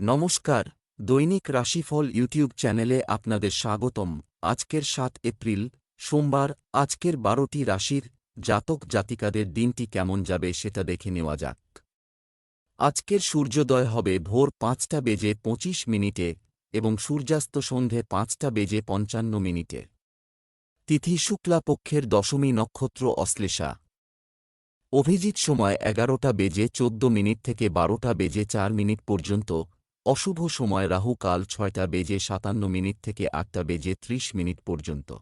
নমস্কার, দৈনিক রাশিফল ইউটিউব চ্যানেলে আপনাদের স্বাগতম। আজকের সাত এপ্রিল, সোমবার, আজকের বারোটি রাশির জাতক জাতিকাদের দিনটি কেমন যাবে সেটা দেখে নেওয়া যাক। আজকের সূর্যোদয় হবে ভোর পাঁচটা বেজে পঁচিশ মিনিটে এবং সূর্যাস্ত সন্ধে পাঁচটা বেজে পঞ্চান্ন মিনিটে। তিথি শুক্লা পক্ষের দশমী নক্ষত্র অশ্লেষা। অভিজিৎ সময় এগারোটা বেজে চোদ্দ মিনিট থেকে বারোটা বেজে চার মিনিট পর্যন্ত অশুভ সময় রাহু কাল ছয়টা বেজে সাতান্ন মিনিট থেকে আটটা বেজে ত্রিশ মিনিট পর্যন্ত।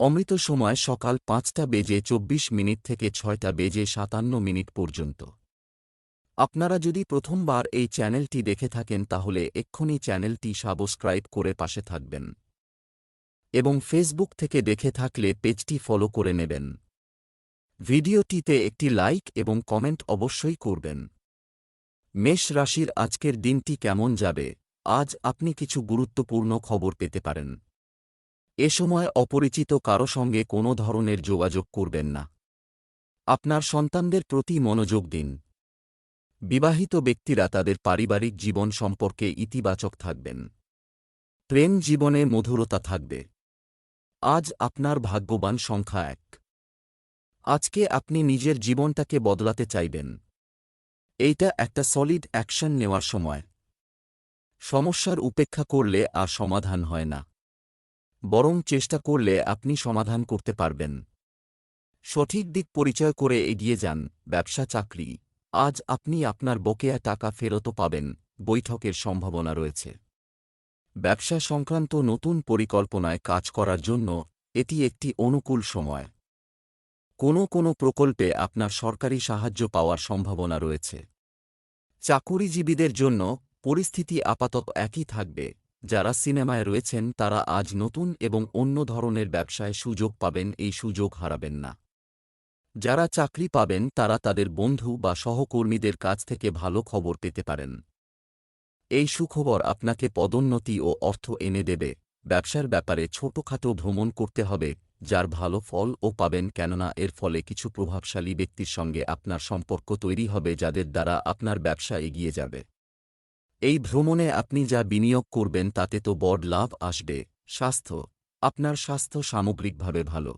অমৃত সময় সকাল পাঁচটা বেজে চব্বিশ মিনিট থেকে ছয়টা বেজে সাতান্ন মিনিট পর্যন্ত। আপনারা যদি প্রথমবার এই চ্যানেলটি দেখে থাকেন তাহলে এক্ষুনি চ্যানেলটি সাবস্ক্রাইব করে পাশে থাকবেন। এবং ফেসবুক থেকে দেখে থাকলে পেজটি ফলো করে নেবেন। ভিডিওটিতে একটি লাইক এবং কমেন্ট অবশ্যই করবেন। মেষ রাশির আজকের দিনটি কেমন যাবে? আজ আপনি কিছু গুরুত্বপূর্ণ খবর পেতে পারেন। এ সময় অপরিচিত কারও সঙ্গে কোনো ধরনের যোগাযোগ করবেন না। আপনার সন্তানদের প্রতি মনোযোগ দিন। বিবাহিত ব্যক্তিরা তাদের পারিবারিক জীবন সম্পর্কে ইতিবাচক থাকবেন। প্রেম জীবনে মধুরতা থাকবে। আজ আপনার ভাগ্যবান সংখ্যা এক। আজকে আপনি নিজের জীবনটাকে বদলাতে চাইবেন। এইটা একটা সলিড অ্যাকশন নেওয়ার সময়। সমস্যার উপেক্ষা করলে আর সমাধান হয় না। বরং চেষ্টা করলে আপনি সমাধান করতে পারবেন। সঠিক দিক পরিচয় করে এগিয়ে যান, ব্যবসা, চাকরি। আজ আপনি আপনার বকেয়া টাকা ফেরতও পাবেন, বৈঠকের সম্ভাবনা রয়েছে। ব্যবসা সংক্রান্ত নতুন পরিকল্পনায় কাজ করার জন্য এটি একটি অনুকূল সময়। কোনো কোনো প্রকল্পে আপনার সরকারি সাহায্য পাওয়ার সম্ভাবনা রয়েছে। চাকুরিজীবীদের জন্য পরিস্থিতি আপাতত একই থাকবে। যারা সিনেমায় রয়েছেন, তারা আজ নতুন এবং অন্য ধরনের ব্যবসায় সুযোগ পাবেন, এই সুযোগ হারাবেন না। যারা চাকরি পাবেন, তারা তাদের বন্ধু বা সহকর্মীদের কাছ থেকে ভালো খবর পেতে পারেন। এই সুখবর আপনাকে পদোন্নতি ও অর্থ এনে দেবে। ব্যবসার ব্যাপারে ছোটখাটো ভ্রমণ করতে হবে। যার ভালো ফল ও পাবেন কেননা এর ফলে কিছু প্রভাবশালী ব্যক্তির সঙ্গে আপনার সম্পর্ক তৈরি হবে যাদের দ্বারা আপনার ব্যবসা এগিয়ে যাবে। এই ভ্রমণে আপনি যা বিনিয়োগ করবেন তাতে তো বড় লাভ আসবে। স্বাস্থ্য। আপনার স্বাস্থ্য সামগ্রিকভাবে ভালো।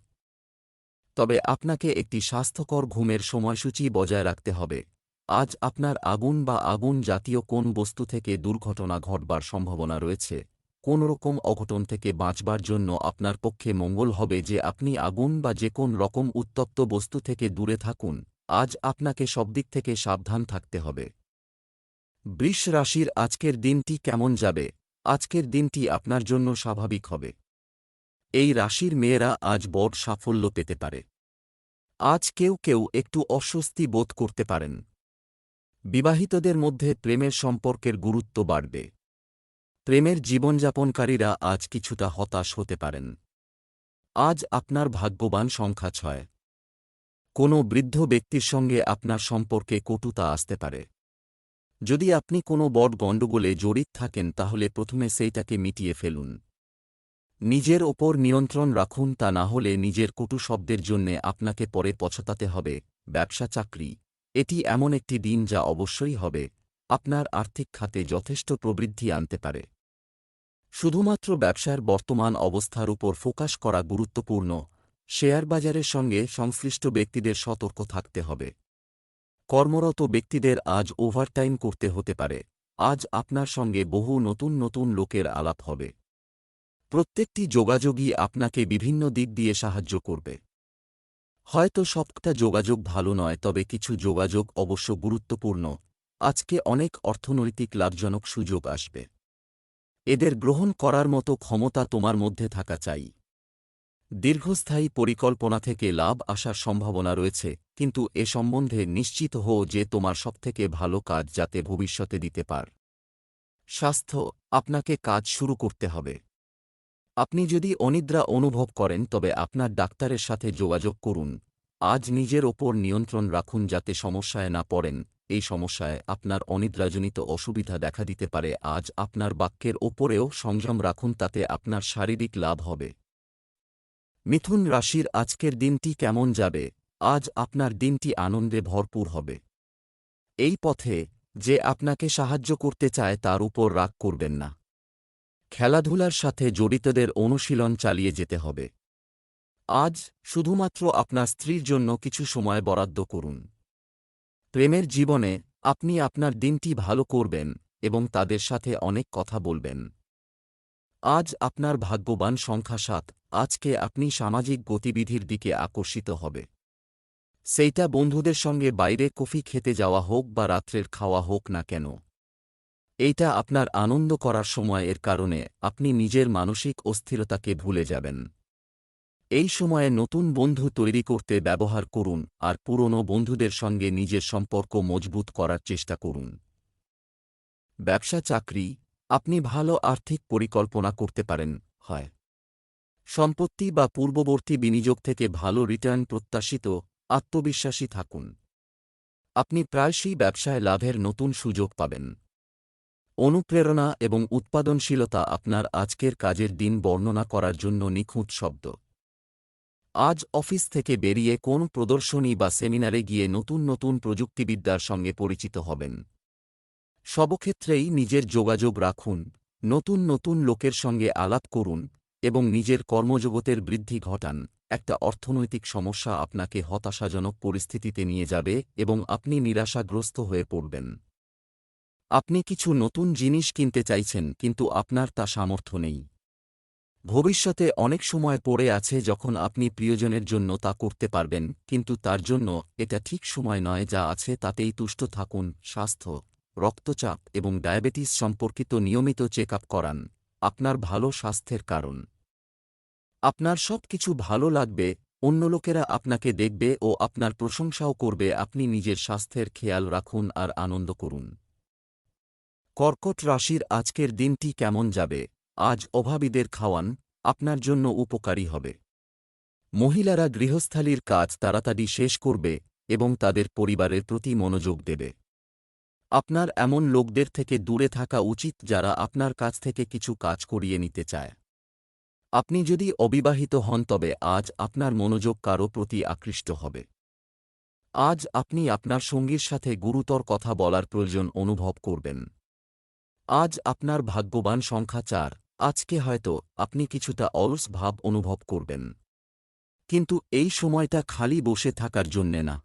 তবে আপনাকে একটি স্বাস্থ্যকর ঘুমের সময়সূচি বজায় রাখতে হবে। আজ আপনার আগুন বা আগুন জাতীয় কোন বস্তু থেকে দুর্ঘটনা ঘটবার সম্ভাবনা রয়েছে? কোনরকম অঘটন থেকে বাঁচবার জন্য আপনার পক্ষে মঙ্গল হবে যে আপনি আগুন বা যে কোন রকম উত্তপ্ত বস্তু থেকে দূরে থাকুন। আজ আপনাকে সব দিক থেকে সাবধান থাকতে হবে। বৃষ রাশির আজকের দিনটি কেমন যাবে? আজকের দিনটি আপনার জন্য স্বাভাবিক হবে। এই রাশির মেয়েরা আজ বড় সাফল্য পেতে পারে। আজ কেউ কেউ একটু অস্বস্তি বোধ করতে পারেন। বিবাহিতদের মধ্যে প্রেমের সম্পর্কের গুরুত্ব বাড়বে। প্রেমের জীবনযাপনকারীরা আজ কিছুটা হতাশ হতে পারেন। আজ আপনার ভাগ্যবান সংখ্যা ছয়। কোনো বৃদ্ধ ব্যক্তির সঙ্গে আপনার সম্পর্কে কটুতা আসতে পারে। যদি আপনি কোনো বড় গণ্ডগোলে জড়িত থাকেন, তাহলে প্রথমে সেইটাকে মিটিয়ে ফেলুন। নিজের ওপর নিয়ন্ত্রণ রাখুন, তা না হলে নিজের কটু শব্দের জন্যে আপনাকে পরে পছতাতে হবে। ব্যবসা চাকরি। এটি এমন একটি দিন যা অবশ্যই হবে। আপনার আর্থিক খাতে যথেষ্ট প্রবৃদ্ধি আনতে পারে। শুধুমাত্র ব্যবসার বর্তমান অবস্থার উপর ফোকাস করা গুরুত্বপূর্ণ। শেয়ার বাজারের সঙ্গে সংশ্লিষ্ট ব্যক্তিদের সতর্ক থাকতে হবে। কর্মরত ব্যক্তিদের আজ ওভারটাইম করতে হতে পারে। আজ আপনার সঙ্গে বহু নতুন নতুন লোকের আলাপ হবে। প্রত্যেকটি যোগাযোগই আপনাকে বিভিন্ন দিক দিয়ে সাহায্য করবে। হয়তো সবটা যোগাযোগ ভালো নয়, তবে কিছু যোগাযোগ অবশ্য গুরুত্বপূর্ণ। আজকে অনেক অর্থনৈতিক লাভজনক সুযোগ আসবে। এদের গ্রহণ করার মতো ক্ষমতা তোমার মধ্যে থাকা চাই। দীর্ঘস্থায়ী পরিকল্পনা থেকে লাভ আসার সম্ভাবনা রয়েছে, কিন্তু এ সম্বন্ধে নিশ্চিত হও যে তোমার সবথেকে ভালো কাজ যাতে ভবিষ্যতে দিতে পার। স্বাস্থ্য, আপনাকে কাজ শুরু করতে হবে। আপনি যদি অনিদ্রা অনুভব করেন, তবে আপনার ডাক্তারের সাথে যোগাযোগ করুন। আজ নিজের ওপর নিয়ন্ত্রণ রাখুন যাতে সমস্যায় না পড়েন। এই সমস্যায় আপনার অনিদ্রাজনিত অসুবিধা দেখা দিতে পারে। আজ আপনার বাক্যের ওপরেও সংযম রাখুন, তাতে আপনার শারীরিক লাভ হবে। মিথুন রাশির আজকের দিনটি কেমন যাবে? আজ আপনার দিনটি আনন্দে ভরপুর হবে। এই পথে যে আপনাকে সাহায্য করতে চায়, তার উপর রাগ করবেন না। খেলাধুলার সাথে জড়িতদের অনুশীলন চালিয়ে যেতে হবে। আজ শুধুমাত্র আপনার স্ত্রীর জন্য কিছু সময় বরাদ্দ করুন। প্রেমের জীবনে আপনি আপনার দিনটি ভালো করবেন এবং তাদের সাথে অনেক কথা বলবেন। আজ আপনার ভাগ্যবান সংখ্যা সাত, আজকে আপনি সামাজিক গতিবিধির দিকে আকর্ষিত হবে। সেইটা বন্ধুদের সঙ্গে বাইরে কফি খেতে যাওয়া হোক বা রাত্রের খাওয়া হোক না কেন। এইটা আপনার আনন্দ করার সময় এর কারণে আপনি নিজের মানসিক অস্থিরতাকে ভুলে যাবেন। এই সময়ে নতুন বন্ধু তৈরি করতে ব্যবহার করুন আর পুরনো বন্ধুদের সঙ্গে নিজের সম্পর্ক মজবুত করার চেষ্টা করুন। ব্যবসা চাকরি, আপনি ভালো আর্থিক পরিকল্পনা করতে পারেন, হয়। সম্পত্তি বা পূর্ববর্তী বিনিয়োগ থেকে ভালো রিটার্ন প্রত্যাশিত, আত্মবিশ্বাসী থাকুন। আপনি প্রায়শই ব্যবসায় লাভের নতুন সুযোগ পাবেন। অনুপ্রেরণা এবং উৎপাদনশীলতা আপনার আজকের কাজের দিন বর্ণনা করার জন্য নিখুঁত শব্দ। আজ অফিস থেকে বেরিয়ে কোন প্রদর্শনী বা সেমিনারে গিয়ে নতুন নতুন প্রযুক্তিবিদ্যার সঙ্গে পরিচিত হবেন। সবক্ষেত্রেই নিজের যোগাযোগ রাখুন, নতুন নতুন লোকের সঙ্গে আলাপ করুন এবং নিজের কর্মজগতের বৃদ্ধি ঘটান। একটা অর্থনৈতিক সমস্যা আপনাকে হতাশাজনক পরিস্থিতিতে নিয়ে যাবে এবং আপনি নিরাশাগ্রস্ত হয়ে পড়বেন। আপনি কিছু নতুন জিনিস কিনতে চাইছেন কিন্তু আপনার তা সামর্থ্য নেই। ভবিষ্যতে অনেক সময় পড়ে আছে যখন আপনি প্রিয়জনের জন্য তা করতে পারবেন, কিন্তু তার জন্য এটা ঠিক সময় নয় যা আছে তাতেই তুষ্ট থাকুন, স্বাস্থ্য, রক্তচাপ এবং ডায়াবেটিস সম্পর্কিত নিয়মিত চেক করান, আপনার ভালো স্বাস্থ্যের কারণ। আপনার সব কিছু ভালো লাগবে, অন্য লোকেরা আপনাকে দেখবে ও আপনার প্রশংসাও করবে, আপনি নিজের স্বাস্থ্যের খেয়াল রাখুন আর আনন্দ করুন। কর্কট রাশির আজকের দিনটি কেমন যাবে? আজ অভাবীদের খাওয়ান আপনার জন্য উপকারী হবে। মহিলারা গৃহস্থালির কাজ তাড়াতাড়ি শেষ করবে এবং তাদের পরিবারের প্রতি মনোযোগ দেবে। আপনার এমন লোকদের থেকে দূরে থাকা উচিত যারা আপনার কাছ থেকে কিছু কাজ করিয়ে নিতে চায়। আপনি যদি অবিবাহিত হন তবে আজ আপনার মনোযোগ কারও প্রতি আকৃষ্ট হবে। আজ আপনি আপনার সঙ্গীর সাথে গুরুতর কথা বলার প্রয়োজন অনুভব করবেন। আজ আপনার ভাগ্যবান সংখ্যা চার। আজকে হয়তো আপনি কিছুটা অলস ভাব অনুভব করবেন। কিন্তু এই সময়টা খালি বসে থাকার জন্যে না।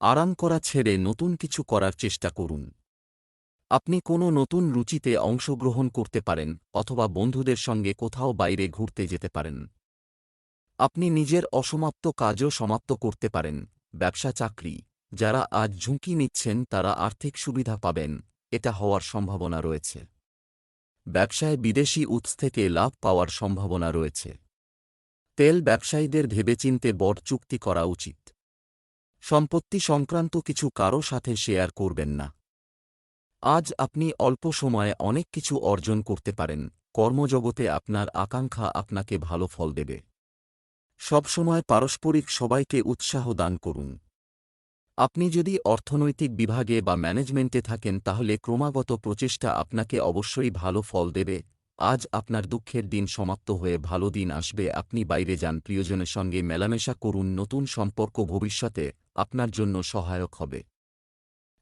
আরাম করা ছেড়ে নতুন কিছু করার চেষ্টা করুন। আপনি কোনো নতুন রুচিতে অংশগ্রহণ করতে পারেন অথবা বন্ধুদের সঙ্গে কোথাও বাইরে ঘুরতে যেতে পারেন। আপনি নিজের অসমাপ্ত কাজও সমাপ্ত করতে পারেন, ব্যবসা চাকরি, যারা আজ ঝুঁকি নিচ্ছেন তারা আর্থিক সুবিধা পাবেন, এটা হওয়ার সম্ভাবনা রয়েছে। ব্যবসায় বিদেশি উৎস থেকে লাভ পাওয়ার সম্ভাবনা রয়েছে। তেল ব্যবসায়ীদের ভেবেচিন্তে বড় চুক্তি করা উচিত। সম্পত্তি সংক্রান্ত কিছু কারও সাথে শেয়ার করবেন না। আজ আপনি অল্প সময়ে অনেক কিছু অর্জন করতে পারেন, কর্মজগতে আপনার আকাঙ্ক্ষা আপনাকে ভালো ফল দেবে। সবসময় পারস্পরিক সবাইকে উৎসাহ দান করুন। আপনি যদি অর্থনৈতিক বিভাগে বা ম্যানেজমেন্টে থাকেন, তাহলে ক্রমাগত প্রচেষ্টা আপনাকে অবশ্যই ভালো ফল দেবে। আজ আপনার দুঃখের দিন সমাপ্ত হয়ে ভালো দিন আসবে। আপনি বাইরে যান, প্রিয়জনের সঙ্গে মেলামেশা করুন, নতুন সম্পর্ক ভবিষ্যতে আপনার জন্য সহায়ক হবে।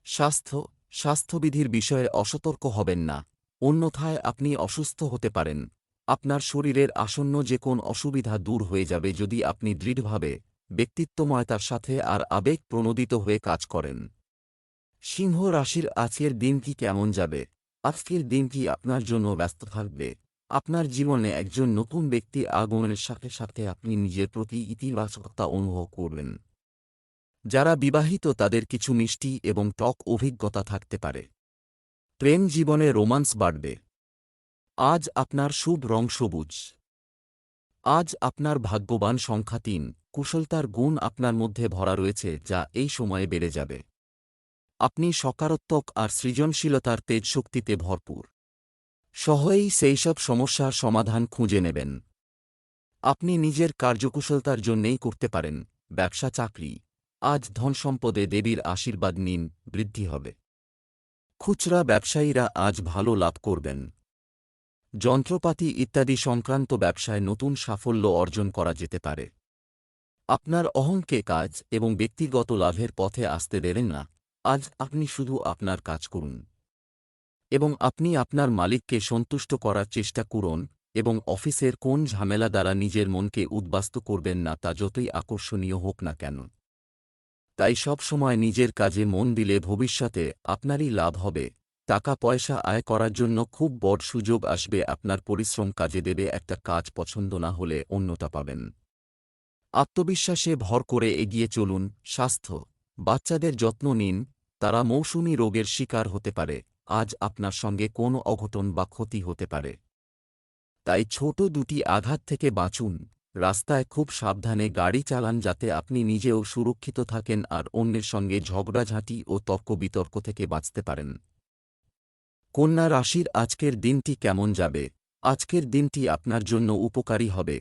স্বাস্থ্য, স্বাস্থ্যবিধির বিষয়ে অসতর্ক হবেন না। অন্যথায় আপনি অসুস্থ হতে পারেন। আপনার শরীরের আসন্ন যে কোন অসুবিধা দূর হয়ে যাবে যদি আপনি দৃঢ়ভাবে ব্যক্তিত্বময়তার সাথে আর আবেগ প্রণোদিত হয়ে কাজ করেন। সিংহ রাশির আজকের দিন কি কেমন যাবে? আজকের দিন কি আপনার জন্য ব্যস্ত থাকবে? আপনার জীবনে একজন নতুন ব্যক্তি আগমনের সাথে সাথে আপনি নিজের প্রতি ইতিবাচকতা অনুভব করবেন। যারা বিবাহিত তাদের কিছু মিষ্টি এবং টক অভিজ্ঞতা থাকতে পারে। প্রেম জীবনে রোমান্স বাড়বে। আজ আপনার শুভ রং সবুজ। আজ আপনার ভাগ্যবান সংখ্যা তিন। কুশলতার গুণ আপনার মধ্যে ভরা রয়েছে যা এই সময়ে বেড়ে যাবে। আপনি সকারাত্মক আর সৃজনশীলতার তেজশক্তিতে ভরপুর। সহজেই সেইসব সমস্যার সমাধান খুঁজে নেবেন। আপনি নিজের কার্যকুশলতার জন্যেই করতে পারেন, ব্যবসা, চাকরি। আজ ধনসম্পদে দেবীর আশীর্বাদ নিন, বৃদ্ধি হবে। খুচরা ব্যবসায়ীরা আজ ভালো লাভ করবেন। যন্ত্রপাতি ইত্যাদি সংক্রান্ত ব্যবসায় নতুন সাফল্য অর্জন করা যেতে পারে। আপনার অহংকে কাজ এবং ব্যক্তিগত লাভের পথে আসতে দেবেন না। আজ আপনি শুধু আপনার কাজ করুন। এবং আপনি আপনার মালিককে সন্তুষ্ট করার চেষ্টা করুন এবং অফিসের কোন ঝামেলা দ্বারা নিজের মনকে উদ্বাস্ত করবেন না তা যতই আকর্ষণীয় হোক না কেন। তাই সব সময় নিজের কাজে মন দিলে ভবিষ্যতে আপনারই লাভ হবে। টাকা পয়সা আয় করার জন্য খুব বড় সুযোগ আসবে। আপনার পরিশ্রম কাজে দেবে। একটা কাজ পছন্দ না হলে অন্যটা পাবেন। আত্মবিশ্বাসে ভর করে এগিয়ে চলুন, স্বাস্থ্য, বাচ্চাদের যত্ন নিন, তারা মৌসুমী রোগের শিকার হতে পারে, আজ আপনার সঙ্গে কোনো অঘটন বা ক্ষতি হতে পারে। তাই ছোট দুটি আঘাত থেকে বাঁচুন, রাস্তায় খুব সাবধানে গাড়ি চালান যাতে আপনি নিজেও সুরক্ষিত থাকেন আর অন্যের সঙ্গে ঝগড়াঝাঁটি ও তর্ক বিতর্ক থেকে বাঁচতে পারেন। কন্যা রাশির আজকের দিনটি কেমন যাবে? আজকের দিনটি আপনার জন্য উপকারী হবে।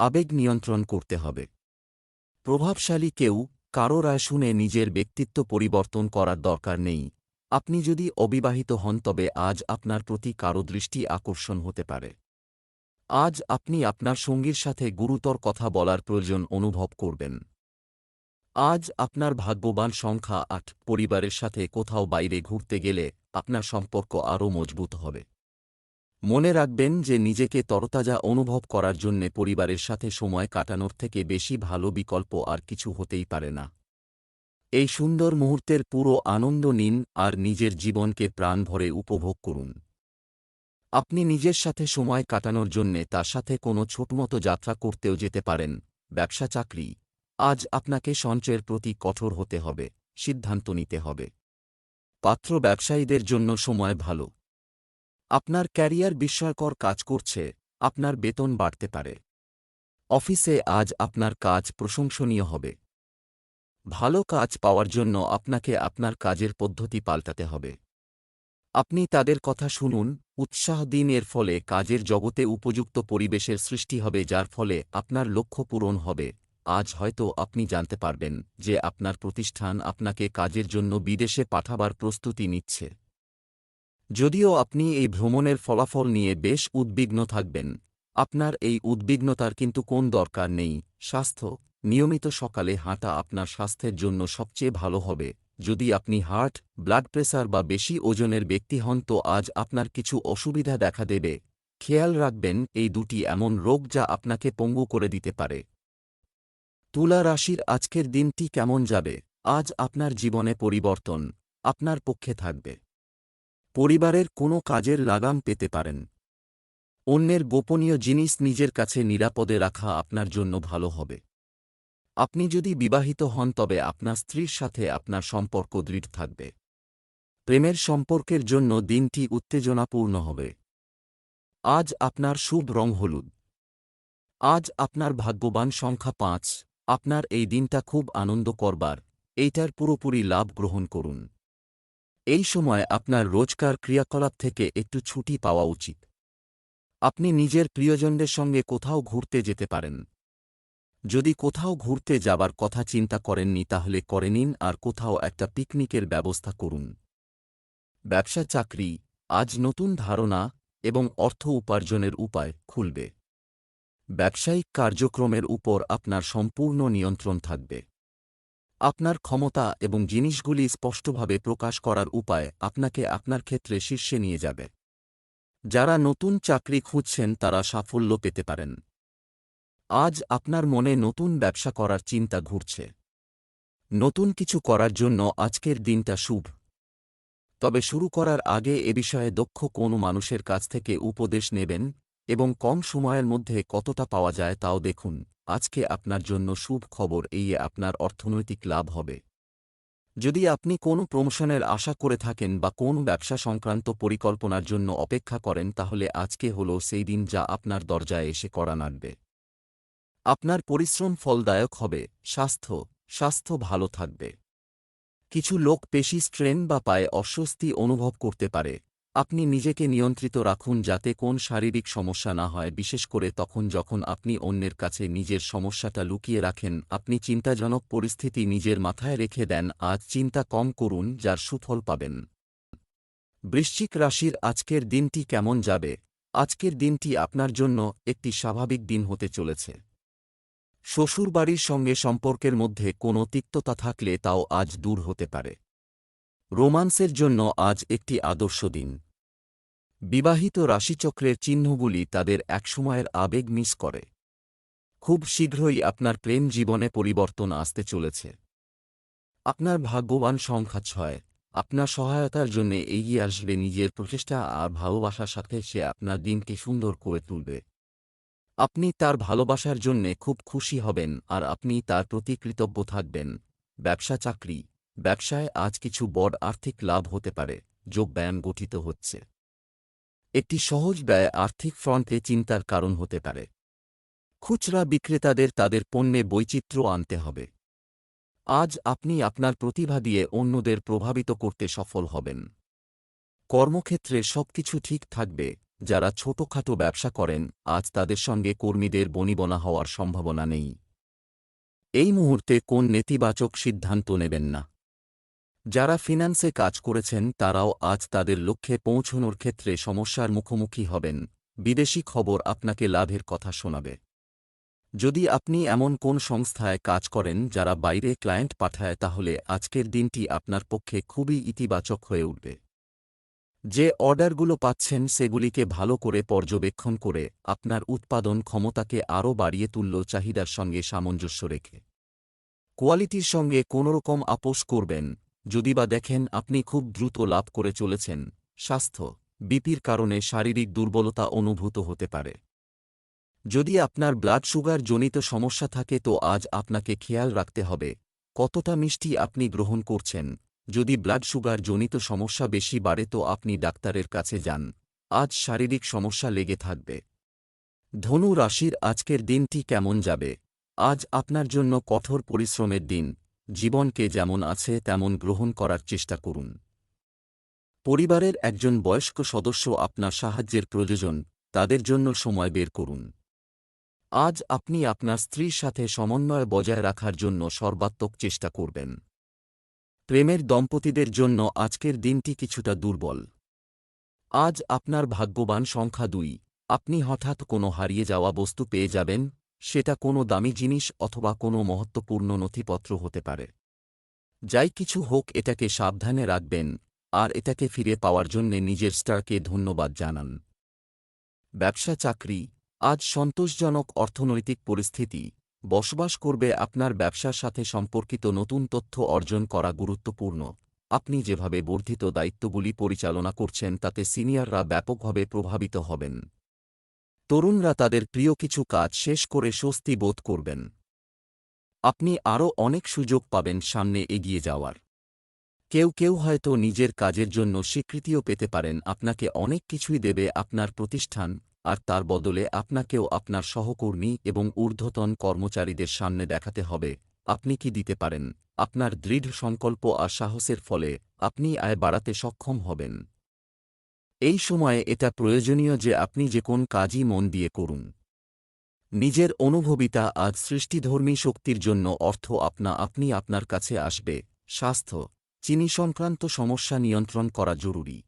আবেগ নিয়ন্ত্রণ করতে হবে। প্রভাবশালী কেউ কারও রায় শুনে নিজের ব্যক্তিত্ব পরিবর্তন করার দরকার নেই। আপনি যদি অবিবাহিত হন, তবে আজ আপনার প্রতি কারও দৃষ্টি আকর্ষণ হতে পারে। আজ আপনি আপনার সঙ্গীর সাথে গুরুতর কথা বলার প্রয়োজন অনুভব করবেন। আজ আপনার ভাগ্যবান সংখ্যা আট, পরিবারের সাথে কোথাও বাইরে ঘুরতে গেলে আপনার সম্পর্ক আরও মজবুত হবে। মনে রাখবেন যে নিজেকে তরতাজা অনুভব করার জন্যে পরিবারের সাথে সময় কাটানোর থেকে বেশি ভালো বিকল্প আর কিছু হতেই পারে না। এই সুন্দর মুহূর্তের পুরো আনন্দ নিন আর নিজের জীবনকে প্রাণ ভরে উপভোগ করুন। আপনি নিজের সাথে সময় কাটানোর জন্যে তার সাথে কোনো ছোটমতো যাত্রা করতেও যেতে পারেন, ব্যবসা চাকরি। আজ আপনাকে সঞ্চয়ের প্রতি কঠোর হতে হবে, সিদ্ধান্ত নিতে হবে। পাত্র ব্যবসায়ীদের জন্য সময় ভালো। আপনার ক্যারিয়ার বিস্ময়কর কাজ করছে, আপনার বেতন বাড়তে পারে। অফিসে আজ আপনার কাজ প্রশংসনীয় হবে। ভালো কাজ পাওয়ার জন্য আপনাকে আপনার কাজের পদ্ধতি পাল্টাতে হবে। আপনি তাদের কথা শুনুন, উৎসাহ দিন এর ফলে কাজের জগতে উপযুক্ত পরিবেশের সৃষ্টি হবে যার ফলে আপনার লক্ষ্য পূরণ হবে। আজ হয়তো আপনি জানতে পারবেন যে আপনার প্রতিষ্ঠান আপনাকে কাজের জন্য বিদেশে পাঠাবার প্রস্তুতি নিচ্ছে। যদিও আপনি এই ভ্রমণের ফলাফল নিয়ে বেশ উদ্বিগ্ন থাকবেন। আপনার এই উদ্বিগ্নতার কিন্তু কোন দরকার নেই। স্বাস্থ্য, নিয়মিত সকালে হাঁটা আপনার স্বাস্থ্যের জন্য সবচেয়ে ভালো হবে। যদি আপনি হার্ট, ব্লাড প্রেসার বা বেশি ওজনের ব্যক্তি হন তো আজ আপনার কিছু অসুবিধা দেখা দেবে। খেয়াল রাখবেন, এই দুটি এমন রোগ যা আপনাকে পঙ্গু করে দিতে পারে। তুলা রাশির আজকের দিনটি কেমন যাবে? আজ আপনার জীবনে পরিবর্তন আপনার পক্ষে থাকবে। পরিবারের কোনো কাজের লাগাম পেতে পারেন। অন্যের গোপনীয় জিনিস নিজের কাছে নিরাপদে রাখা আপনার জন্য ভালো হবে। আপনি যদি বিবাহিত হন, তবে আপনার স্ত্রীর সাথে আপনার সম্পর্ক দৃঢ় থাকবে। প্রেমের সম্পর্কের জন্য দিনটি উত্তেজনাপূর্ণ হবে। আজ আপনার শুভ রং হলুদ। আজ আপনার ভাগ্যবান সংখ্যা পাঁচ। আপনার এই দিনটা খুব আনন্দ করবার এইটার পুরোপুরি লাভ গ্রহণ করুন। এই সময় আপনার রোজকার ক্রিয়াকলাপ থেকে একটু ছুটি পাওয়া উচিত। আপনি নিজের প্রিয়জনদের সঙ্গে কোথাও ঘুরতে যেতে পারেন। যদি কোথাও ঘুরতে যাবার কথা চিন্তা করেননি তাহলে করে নিন আর কোথাও একটা পিকনিকের ব্যবস্থা করুন। ব্যবসা চাকরি, আজ নতুন ধারণা এবং অর্থ উপার্জনের উপায় খুলবে। ব্যবসায়িক কার্যক্রমের উপর আপনার সম্পূর্ণ নিয়ন্ত্রণ থাকবে। আপনার ক্ষমতা এবং জিনিসগুলি স্পষ্টভাবে প্রকাশ করার উপায় আপনাকে আপনার ক্ষেত্রে শীর্ষে নিয়ে যাবে। যারা নতুন চাকরি খুঁজছেন তারা সাফল্য পেতে পারেন। আজ আপনার মনে নতুন ব্যবসা করার চিন্তা ঘুরছে। নতুন কিছু করার জন্য আজকের দিনটা শুভ। তবে শুরু করার আগে এ বিষয়ে দক্ষ কোনো মানুষের কাছ থেকে উপদেশ নেবেন এবং কম সময়ের মধ্যে কতটা পাওয়া যায় তাও দেখুন। আজকে আপনার জন্য শুভ খবর এই আপনার অর্থনৈতিক লাভ হবে। যদি আপনি কোনো প্রমোশনের আশা করে থাকেন বা কোন ব্যবসা সংক্রান্ত পরিকল্পনার জন্য অপেক্ষা করেন, তাহলে আজকে হল সেই দিন যা আপনার দরজায় এসে করা নাড়বে। আপনার পরিশ্রম ফলদায়ক হবে। স্বাস্থ্য স্বাস্থ্য ভালো থাকবে। কিছু লোক পেশি স্ট্রেন বা পায়ে অস্বস্তি অনুভব করতে পারে। আপনি নিজেকে নিয়ন্ত্রিত রাখুন যাতে কোন শারীরিক সমস্যা না হয়, বিশেষ করে তখন যখন আপনি অন্যের কাছে নিজের সমস্যাটা লুকিয়ে রাখেন, আপনি চিন্তাজনক পরিস্থিতি নিজের মাথায় রেখে দেন, আজ চিন্তা কম করুন, যার সুফল পাবেন। বৃশ্চিক রাশির আজকের দিনটি কেমন যাবে? আজকের দিনটি আপনার জন্য একটি স্বাভাবিক দিন হতে চলেছে। শ্বশুরবাড়ির সঙ্গে সম্পর্কের মধ্যে কোনো তিক্ততা থাকলে তাও আজ দূর হতে পারে। রোমান্সের জন্য আজ একটি আদর্শ দিন। বিবাহিত রাশিচক্রের চিহ্নগুলি তাদের একসময়ের আবেগ মিস করে। খুব শীঘ্রই আপনার প্রেম জীবনে পরিবর্তন আসতে চলেছে। আপনার ভাগ্যবান সংখ্যা ছয়। আপনার সহায়তার জন্য এগিয়ে আসবে নিজের প্রচেষ্টা আর ভালোবাসার সাথে সে আপনার দিনকে সুন্দর করে তুলবে। আপনি তার ভালোবাসার জন্যে খুব খুশি হবেন আর আপনি তার প্রতি কৃতজ্ঞ থাকবেন। ব্যবসা চাকরি। ব্যবসায় আজ কিছু বড় আর্থিক লাভ হতে পারে যোগব্যায়াম গঠিত হচ্ছে। একটি সহজ ব্যয় আর্থিক ফ্রন্টে চিন্তার কারণ হতে পারে। খুচরা বিক্রেতাদের তাদের পণ্যে বৈচিত্র্য আনতে হবে। আজ আপনি আপনার প্রতিভা দিয়ে অন্যদের প্রভাবিত করতে সফল হবেন। কর্মক্ষেত্রে সবকিছু ঠিক থাকবে, যারা ছোটখাটো ব্যবসা করেন, আজ তাদের সঙ্গে কর্মীদের বনিবনা হওয়ার সম্ভাবনা নেই। এই মুহূর্তে কোন নেতিবাচক সিদ্ধান্ত নেবেন না। যারা ফিন্যান্সে কাজ করেছেন, তারাও আজ তাদের লক্ষ্যে পৌঁছনোর ক্ষেত্রে সমস্যার মুখোমুখি হবেন। বিদেশি খবর আপনাকে লাভের কথা শোনাবে। যদি আপনি এমন কোন সংস্থায় কাজ করেন, যারা বাইরে ক্লায়েন্ট পাঠায়, তাহলে আজকের দিনটি আপনার পক্ষে খুবই ইতিবাচক হয়ে উঠবে। যে অর্ডারগুলো পাচ্ছেন, সেগুলিকে ভালো করে পর্যবেক্ষণ করে আপনার উৎপাদন ক্ষমতাকে আরও বাড়িয়ে তুলল চাহিদার সঙ্গে সামঞ্জস্য রেখে। কোয়ালিটির সঙ্গে কোনোরকম আপোষ করবেন যদি বা দেখেন আপনি খুব দ্রুত লাভ করে চলেছেন, স্বাস্থ্য, বিপির কারণে শারীরিক দুর্বলতা অনুভূত হতে পারে। যদি আপনার ব্লাড সুগার জনিত সমস্যা থাকে তো আজ আপনাকে খেয়াল রাখতে হবে, কতটা মিষ্টি আপনি গ্রহণ করছেন। যদি ব্লাড সুগার জনিত সমস্যা বেশি বাড়ে তো আপনি ডাক্তারের কাছে যান, আজ শারীরিক সমস্যা লেগে থাকবে। ধনু রাশির আজকের দিনটি কেমন যাবে? আজ আপনার জন্য কঠোর পরিশ্রমের দিন জীবনকে যেমন আছে, তেমন গ্রহণ করার চেষ্টা করুন। পরিবারের একজন বয়স্ক সদস্য আপনার সাহায্যের প্রয়োজন, তাদের জন্য সময় বের করুন। আজ আপনি আপনার স্ত্রীর সাথে সমন্বয় বজায় রাখার জন্য সর্বাত্মক চেষ্টা করবেন। প্রেমের দম্পতিদের জন্য আজকের দিনটি কিছুটা দুর্বল। আজ আপনার ভাগ্যবান সংখ্যা দুই। আপনি হঠাৎ কোনো হারিয়ে যাওয়া বস্তু পেয়ে যাবেন সেটা কোনো দামি জিনিস অথবা কোনো মহত্বপূর্ণ নথিপত্র হতে পারে। যাই কিছু হোক, এটাকে সাবধানে রাখবেন আর এটাকে ফিরে পাওয়ার জন্যে নিজের স্টারকে ধন্যবাদ জানান। ব্যবসা চাকরি, আজ সন্তোষজনক অর্থনৈতিক পরিস্থিতি, বসবাস করবে আপনার ব্যবসার সাথে সম্পর্কিত নতুন তথ্য অর্জন করা গুরুত্বপূর্ণ। আপনি যেভাবে বর্ধিত দায়িত্বগুলি পরিচালনা করছেন, তাতে সিনিয়ররা ব্যাপকভাবে প্রভাবিত হবেন। তরুণরা তাদের প্রিয় কিছু কাজ শেষ করে স্বস্তি বোধ করবেন। আপনি আরও অনেক সুযোগ পাবেন সামনে এগিয়ে যাওয়ার। কেউ কেউ হয়তো নিজের কাজের জন্য স্বীকৃতিও পেতে পারেন, আপনাকে অনেক কিছুই দেবে আপনার প্রতিষ্ঠান, আর তার বদলে আপনাকেও আপনার সহকর্মী এবং ঊর্ধ্বতন কর্মচারীদের সামনে দেখাতে হবে, আপনি কি দিতে পারেন? আপনার দৃঢ় সংকল্প আর সাহসের ফলে আপনি আয় বাড়াতে সক্ষম হবেন। এই সময়ে এটা প্রয়োজনীয় যে আপনি যে কোন কাজই মন দিয়ে করুন। নিজের অনুভবিতা আজ সৃষ্টিধর্মী শক্তির জন্য অর্থ আপনা আপনি আপনার কাছে আসবে। স্বাস্থ্য, চিনি সংক্রান্ত সমস্যা নিয়ন্ত্রণ করা জরুরি।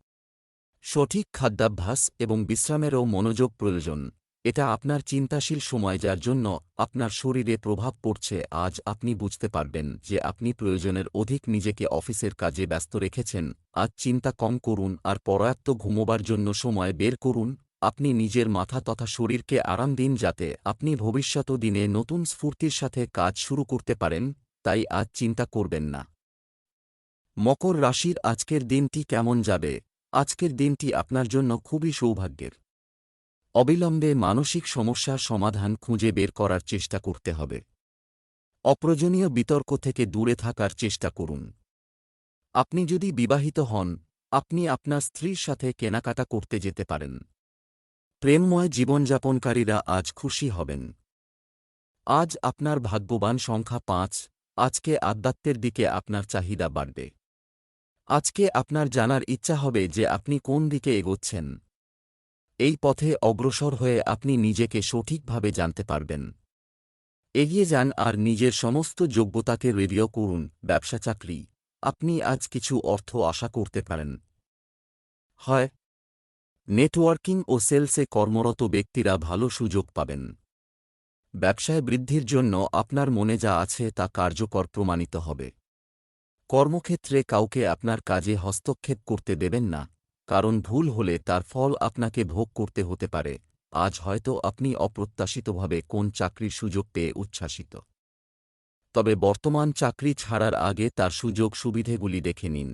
সঠিক খাদ্যাভ্যাস এবং বিশ্রামেরও মনোযোগ প্রয়োজন। এটা আপনার চিন্তাশীল সময় যার জন্য আপনার শরীরে প্রভাব পড়ছে, আজ আপনি বুঝতে পারবেন যে আপনি প্রয়োজনের অধিক নিজেকে অফিসের কাজে ব্যস্ত রেখেছেন। আজ চিন্তা কম করুন আর পর্যাপ্ত ঘুমোবার জন্য সময় বের করুন। আপনি নিজের মাথা তথা শরীরকে আরাম দিন যাতে আপনি ভবিষ্যত দিনে নতুন স্ফূর্তির সাথে কাজ শুরু করতে পারেন, তাই আজ চিন্তা করবেন না। মকর রাশির আজকের দিনটি কেমন যাবে? আজকের দিনটি আপনার জন্য খুবই সৌভাগ্যের। অবিলম্বে মানসিক সমস্যার সমাধান খুঁজে বের করার চেষ্টা করতে হবে। অপ্রয়োজনীয় বিতর্ক থেকে দূরে থাকার চেষ্টা করুন। আপনি যদি বিবাহিত হন, আপনি আপনার স্ত্রীর সাথে কেনাকাটা করতে যেতে পারেন। প্রেমময় জীবনযাপনকারীরা আজ খুশি হবেন। আজ আপনার ভাগ্যবান সংখ্যা পাঁচ, আজকে আধ্যাত্মের দিকে আপনার চাহিদা বাড়বে। আজকে আপনার জানার ইচ্ছা হবে যে আপনি কোন দিকে এগোচ্ছেন। এই পথে অগ্রসর হয়ে আপনি নিজেকে সঠিকভাবে জানতে পারবেন। এগিয়ে যান আর নিজের সমস্ত যোগ্যতাকে রেডিও করুন, ব্যবসা চাকরি। আপনি আজ কিছু অর্থ আশা করতে পারেন। হয়। নেটওয়ার্কিং ও সেলসে কর্মরত ব্যক্তিরা ভালো সুযোগ পাবেন। ব্যবসায় বৃদ্ধির জন্য আপনার মনে যা আছে তা কার্যকর প্রমাণিত হবে। কর্মক্ষেত্রে কাউকে আপনার কাজে হস্তক্ষেপ করতে দেবেন না। কারণ ভুল হলে তার ফল আপনাকে ভোগ করতে হতে পারে। আজ হয়তো আপনি অপ্রত্যাশিতভাবে কোন চাকরির সুযোগ পেয়ে উচ্ছ্বাসিত। তবে বর্তমান চাকরি ছাড়ার আগে তার সুযোগ সুবিধেগুলি দেখে নিন।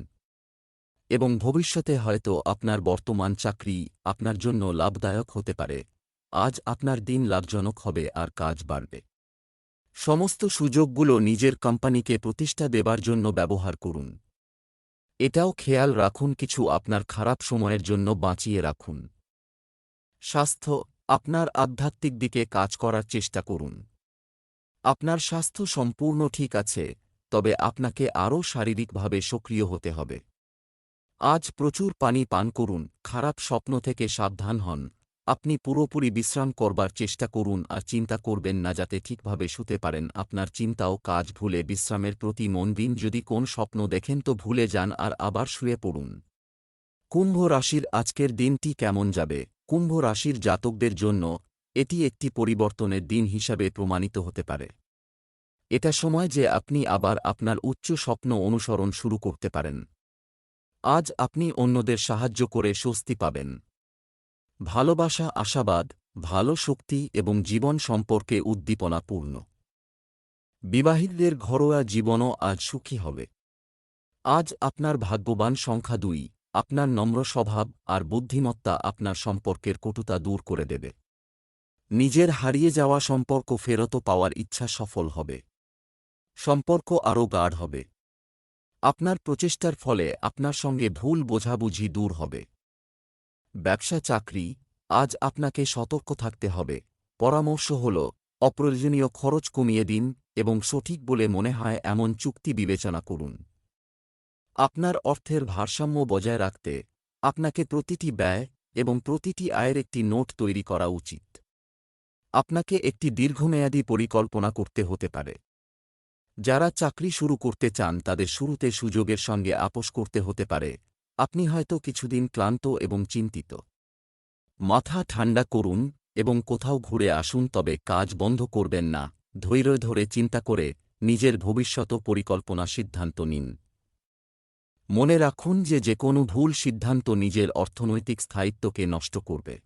এবং ভবিষ্যতে হয়তো আপনার বর্তমান চাকরি আপনার জন্য লাভদায়ক হতে পারে। আজ আপনার দিন লাভজনক হবে আর কাজ বাড়বে। সমস্ত সুযোগগুলো নিজের কোম্পানিকে প্রতিষ্ঠা দেবার জন্য ব্যবহার করুন। এটাও খেয়াল রাখুন কিছু আপনার খারাপ সময়ের জন্য বাঁচিয়ে রাখুন। স্বাস্থ্য, আপনার আধ্যাত্মিক দিকে কাজ করার চেষ্টা করুন। আপনার স্বাস্থ্য সম্পূর্ণ ঠিক আছে, তবে আপনাকে আরও শারীরিকভাবে সক্রিয় হতে হবে। আজ প্রচুর পানি পান করুন, খারাপ স্বপ্ন থেকে সাবধান হন। আপনি পুরোপুরি বিশ্রাম করবার চেষ্টা করুন আর চিন্তা করবেন না যাতে ঠিকভাবে শুতে পারেন। আপনার চিন্তাও কাজ ভুলে বিশ্রামের প্রতি মন দিন। যদি কোন স্বপ্ন দেখেন তো ভুলে যান আর আবার শুয়ে পড়ুন। কুম্ভ রাশির আজকের দিনটি কেমন যাবে? কুম্ভ রাশির জাতকদের জন্য এটি একটি পরিবর্তনের দিন হিসাবে প্রমাণিত হতে পারে। এটা সময় যে আপনি আবার আপনার উচ্চ স্বপ্ন অনুসরণ শুরু করতে পারেন। আজ আপনি অন্যদের সাহায্য করে স্বস্তি পাবেন। ভালোবাসা, আশাবাদ, ভালো শক্তি এবং জীবন সম্পর্কে উদ্দীপনাপূর্ণ। বিবাহিতদের ঘরোয়া জীবনও আজ সুখী হবে। আজ আপনার ভাগ্যবান সংখ্যা দুই, আপনার নম্র স্বভাব আর বুদ্ধিমত্তা আপনার সম্পর্কের কটুতা দূর করে দেবে। নিজের হারিয়ে যাওয়া সম্পর্ক ফেরত পাওয়ার ইচ্ছা সফল হবে। সম্পর্ক আরও গাঢ় হবে। আপনার প্রচেষ্টার ফলে আপনার সঙ্গে ভুল বোঝাবুঝি দূর হবে। ব্যবসা চাকরি, আজ আপনাকে সতর্ক থাকতে হবে। পরামর্শ হল, অপ্রয়োজনীয় খরচ কমিয়ে দিন এবং সঠিক বলে মনে হয় এমন চুক্তি বিবেচনা করুন। আপনার অর্থের ভারসাম্য বজায় রাখতে আপনাকে প্রতিটি ব্যয় এবং প্রতিটি আয়ের একটি নোট তৈরি করা উচিত। আপনাকে একটি দীর্ঘমেয়াদী পরিকল্পনা করতে হতে পারে। যারা চাকরি শুরু করতে চান তাদের শুরুতে সুযোগের সঙ্গে আপোষ করতে হতে পারে। আপনি হয়তো কিছুদিন ক্লান্ত এবং চিন্তিত। মাথা ঠান্ডা করুন এবং কোথাও ঘুরে আসুন, তবে কাজ বন্ধ করবেন না। ধৈর্য ধরে চিন্তা করে নিজের ভবিষ্যত পরিকল্পনা সিদ্ধান্ত নিন। মনে রাখুন যে যে কোনো ভুল সিদ্ধান্ত নিজের অর্থনৈতিক স্থায়িত্বকে নষ্ট করবে।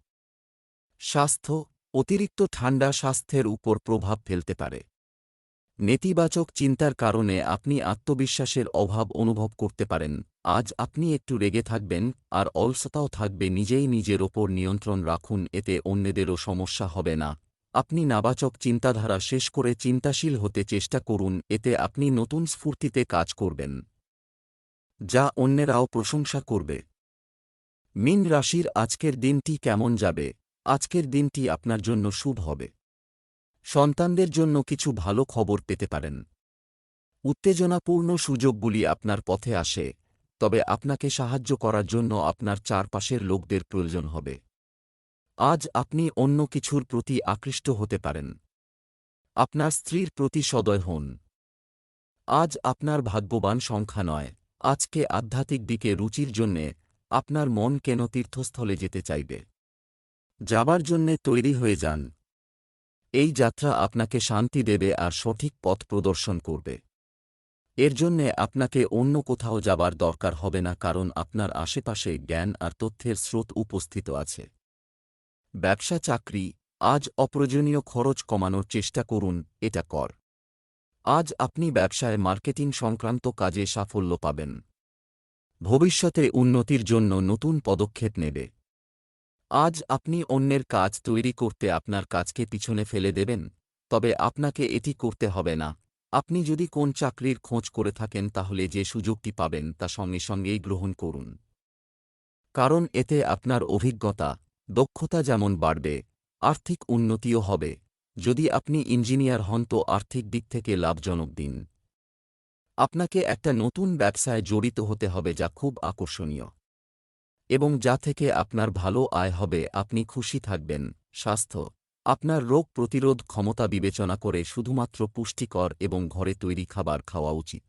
স্বাস্থ্য, অতিরিক্ত ঠান্ডা স্বাস্থ্যের উপর প্রভাব ফেলতে পারে। নেতিবাচক চিন্তার কারণে আপনি আত্মবিশ্বাসের অভাব অনুভব করতে পারেন। আজ আপনি একটু রেগে থাকবেন আর অলসতাও থাকবে, নিজেই নিজের ওপর নিয়ন্ত্রণ রাখুন, এতে অন্যদেরও সমস্যা হবে না। আপনি নাবাচক চিন্তাধারা শেষ করে চিন্তাশীল হতে চেষ্টা করুন, এতে আপনি নতুন স্ফূর্তিতে কাজ করবেন। যা অন্যেরাও প্রশংসা করবে। মিন রাশির আজকের দিনটি কেমন যাবে? আজকের দিনটি আপনার জন্য শুভ হবে। সন্তানদের জন্য কিছু ভালো খবর পেতে পারেন। উত্তেজনাপূর্ণ সুযোগগুলি আপনার পথে আসে। তবে আপনাকে সাহায্য করার জন্য আপনার চারপাশের লোকদের প্রয়োজন হবে। আজ আপনি অন্য কিছুর প্রতি আকৃষ্ট হতে পারেন। আপনার স্ত্রীর প্রতি সদয় হন। আজ আপনার ভাগ্যবান সংখ্যা নয়। আজকে আধ্যাত্মিক দিকে রুচির জন্যে আপনার মন কেন তীর্থস্থলে যেতে চাইবে? যাবার জন্যে তৈরি হয়ে যান। এই যাত্রা আপনাকে শান্তি দেবে আর সঠিক পথ প্রদর্শন করবে। এর জন্যে আপনাকে অন্য কোথাও যাবার দরকার হবে না কারণ আপনার আশেপাশে জ্ঞান আর তথ্যের স্রোত উপস্থিত আছে। ব্যবসা চাকরি, আজ অপ্রয়োজনীয় খরচ কমানোর চেষ্টা করুন, এটা কর। আজ আপনি ব্যবসায় মার্কেটিং সংক্রান্ত কাজে সাফল্য পাবেন। ভবিষ্যতে উন্নতির জন্য নতুন পদক্ষেপ নেবে। আজ আপনি অন্যের কাজ তৈরি করতে আপনার কাজকে পিছনে ফেলে দেবেন, তবে আপনাকে এটি করতে হবে না। আপনি যদি কোন চাকরির খোঁজ করে থাকেন তাহলে যে সুযোগটি পাবেন তা সঙ্গে সঙ্গেই গ্রহণ করুন। কারণ এতে আপনার অভিজ্ঞতা, দক্ষতা যেমন বাড়বে, আর্থিক উন্নতিও হবে। যদি আপনি ইঞ্জিনিয়ার হন তো আর্থিক দিক থেকে লাভজনক দিন। আপনাকে একটা নতুন ব্যবসায় জড়িত হতে হবে যা খুব আকর্ষণীয়। এবং যা থেকে আপনার ভালো আয় হবে, আপনি খুশি থাকবেন, স্বাস্থ্য আপনার রোগ প্রতিরোধ ক্ষমতা বিবেচনা করে শুধুমাত্র পুষ্টিকর এবং ঘরে তৈরি খাবার খাওয়া উচিত।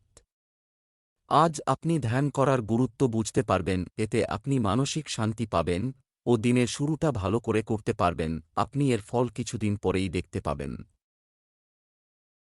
আজ আপনি ধ্যান করার গুরুত্ব বুঝতে পারবেন, এতে আপনি মানসিক শান্তি পাবেন ও দিনের শুরুটা ভালো করে করতে পারবেন। আপনি এর ফল কিছুদিন পরেই দেখতে পাবেন।